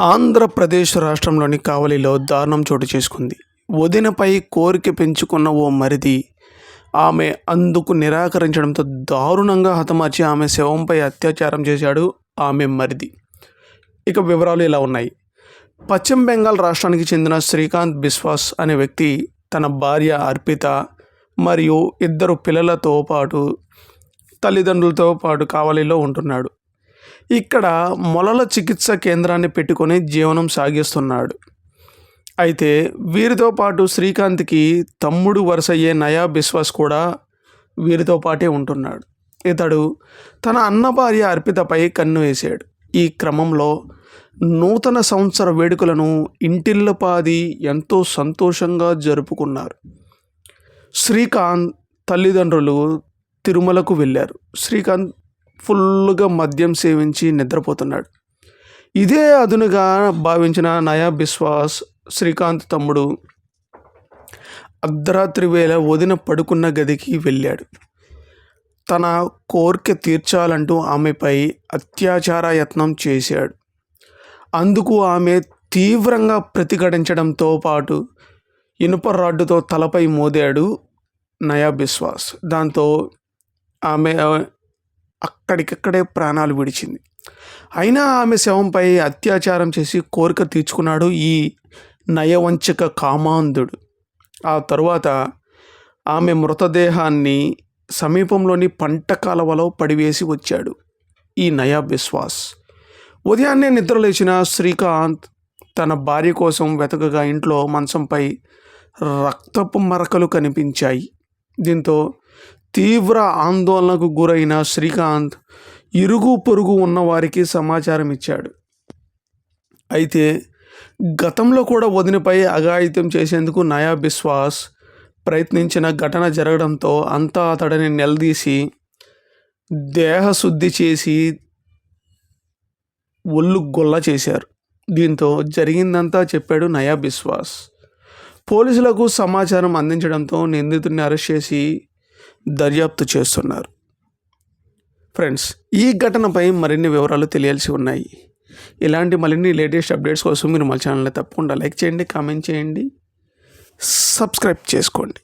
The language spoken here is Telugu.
ఆంధ్రప్రదేశ్ రాష్ట్రంలోని కావలిలో దారుణం చోటు చేసుకుంది. వదినపై కోరిక పెంచుకున్న ఓ మరిది ఆమె అందుకు నిరాకరించడంతో దారుణంగా హతమార్చి ఆమె శవంపై అత్యాచారం చేశాడు ఆమె మరిది. ఇక వివరాలు ఇలా ఉన్నాయి. పశ్చిమ బెంగాల్ రాష్ట్రానికి చెందిన శ్రీకాంత్ బిశ్వాస్ అనే వ్యక్తి తన భార్య అర్పిత మరియు ఇద్దరు పిల్లలతో పాటు తల్లిదండ్రులతో పాటు కావలిలో ఉంటున్నాడు. ఇక్కడ మొలల చికిత్స కేంద్రాన్ని పెట్టుకొని జీవనం సాగిస్తున్నాడు. అయితే వీరితో పాటు శ్రీకాంత్కి తమ్ముడు వరుసయ్యే నయా బిశ్వాస్ కూడా వీరితో పాటే ఉంటున్నాడు. ఇతడు తన అన్న భార్య అర్పితపై కన్ను వేశాడు. ఈ క్రమంలో నూతన సంవత్సర వేడుకలను ఇంటిల్లపాది ఎంతో సంతోషంగా జరుపుకున్నారు. శ్రీకాంత్ తల్లిదండ్రులు తిరుమలకు వెళ్ళారు. శ్రీకాంత్ ఫుల్గా మద్యం సేవించి నిద్రపోతున్నాడు. ఇదే అదునుగా భావించిన నయా బిశ్వాస్ శ్రీకాంత్ తమ్ముడు అర్ధరాత్రి వేళ వదిన పడుకున్న గదికి వెళ్ళాడు. తన కోరిక తీర్చాలంటూ ఆమెపై అత్యాచార యత్నం చేశాడు. అందుకు ఆమె తీవ్రంగా ప్రతిఘటించడంతో పాటు ఇనుప రాడ్డుతో తలపై మోదాడు నయా బిశ్వాస్. దాంతో ఆమె అక్కడికక్కడే ప్రాణాలు విడిచింది. అయినా ఆమె శవంపై అత్యాచారం చేసి కోరిక తీర్చుకున్నాడు ఈ నయవంచక కామాంధుడు. ఆ తరువాత ఆమె మృతదేహాన్ని సమీపంలోని పంట కాలవలో పడివేసి వచ్చాడు. ఈ నయా బిశ్వాస్ ఉదయాన్నే నిద్రలేచిన శ్రీకాంత్ తన భార్య కోసం వెతకగా ఇంట్లో మంచంపై రక్తపు మరకలు కనిపించాయి. దీంతో తీవ్ర ఆందోళనకు గురైన శ్రీకాంత్ ఇరుగు పొరుగు ఉన్న వారికి సమాచారం ఇచ్చాడు. అయితే గతంలో కూడా వదినపై అఘాయిత్యం చేసేందుకు నయా బిశ్వాస్ ప్రయత్నించిన ఘటన జరగడంతో అంతా అతడిని నిలదీసి దేహశుద్ధి చేసి ఒళ్ళు గొల్ల చేశారు. దీంతో జరిగిందంతా చెప్పాడు నయా బిశ్వాస్. పోలీసులకు సమాచారం అందించడంతో నిందితుడిని అరెస్ట్ చేసి దర్యాప్తు చేస్తున్నారు. ఫ్రెండ్స్ ఈ ఘటనపై మరిన్ని వివరాలు తెలియాల్సి ఉన్నాయి. ఇలాంటి మరిన్ని లేటెస్ట్ అప్డేట్స్ కోసం మీరు మా ఛానల్ని తప్పకుండా లైక్ చేయండి కామెంట్ చేయండి సబ్స్క్రైబ్ చేసుకోండి.